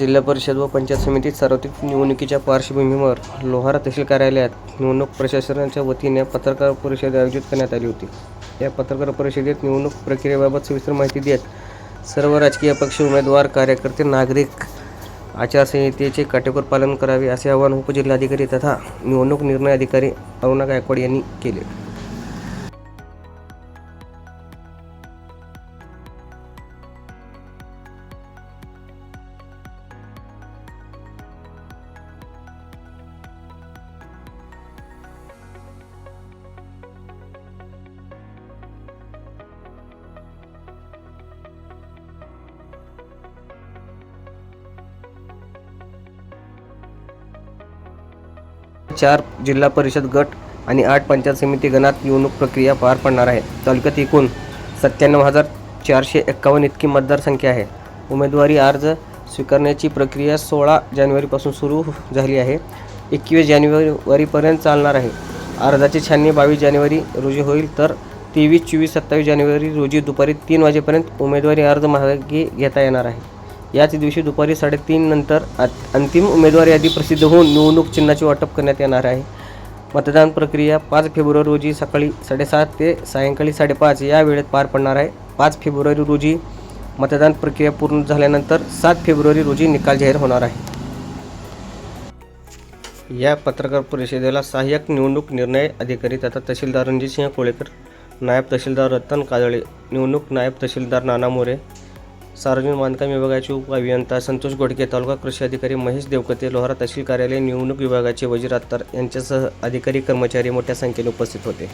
जिल्हा परिषद व पंचायत समितीत सार्वत्रिक निवडणुकीच्या पार्श्वभूमीवर लोहारा तहसील कार्यालयात निवडणूक प्रशासनाच्या वतीने पत्रकार परिषद आयोजित करण्यात आली होती. या पत्रकार परिषदेत निवडणूक प्रक्रियेबाबत सविस्तर माहिती देत सर्व राजकीय पक्ष उमेदवार कार्यकर्ते नागरिक आचारसंहितेचे काटेकोर पालन करावे असे आवाहन उपजिल्हाधिकारी तथा निवडणूक निर्णय अधिकारी अरुणा गायकवाड यांनी केले. चार जिल्हा परिषद गट आणि आठ पंचायत समिती गणात निवडणूक प्रक्रिया पार पडणार आहे. तालुक्यात एकूण सत्त्याण्णव हजार चारशे एक्कावन्न इतकी मतदारसंख्या आहे. उमेदवारी अर्ज स्वीकारण्याची प्रक्रिया सोळा जानेवारीपासून सुरू झाली आहे. एकवीस जानेवारीपर्यंत चालणार आहे. अर्जाची छाननी बावीस जानेवारी रोजी होईल तर तेवीस चोवीस सत्तावीस जानेवारी रोजी दुपारी तीन वाजेपर्यंत उमेदवारी अर्ज मागे घेता येणार आहे. याच दिवशी दुपारी साडेतीन नंतर अंतिम उमेदवार यादी प्रसिद्ध होऊन निवडणूक चिन्हाचे वाटप करण्यात येणार आहे. मतदान प्रक्रिया पाच फेब्रुवारी रोजी सकाळी साडेसात ते सायंकाळी साडेपाच या वेळेत पार पडणार आहे. पाच फेब्रुवारी रोजी मतदान प्रक्रिया पूर्ण झाल्यानंतर सात फेब्रुवारी रोजी निकाल जाहीर होणार आहे. या पत्रकार परिषदेला सहाय्यक निवडणूक निर्णय अधिकारी तथा तहसीलदार रणजितसिंह कोळेकर नायब तहसीलदार रतन काजळे निवडणूक नायब तहसीलदार नाना मोरे सार्वजनिक बांधकाम विभागाचे उपअभियंता संतोष गोडके तालुका कृषी अधिकारी महेश देवकते लोहारा तहसील कार्यालय निवडणूक विभागाचे वजीर अत्तार यांच्यासह अधिकारी कर्मचारी मोठ्या संख्येने उपस्थित होते.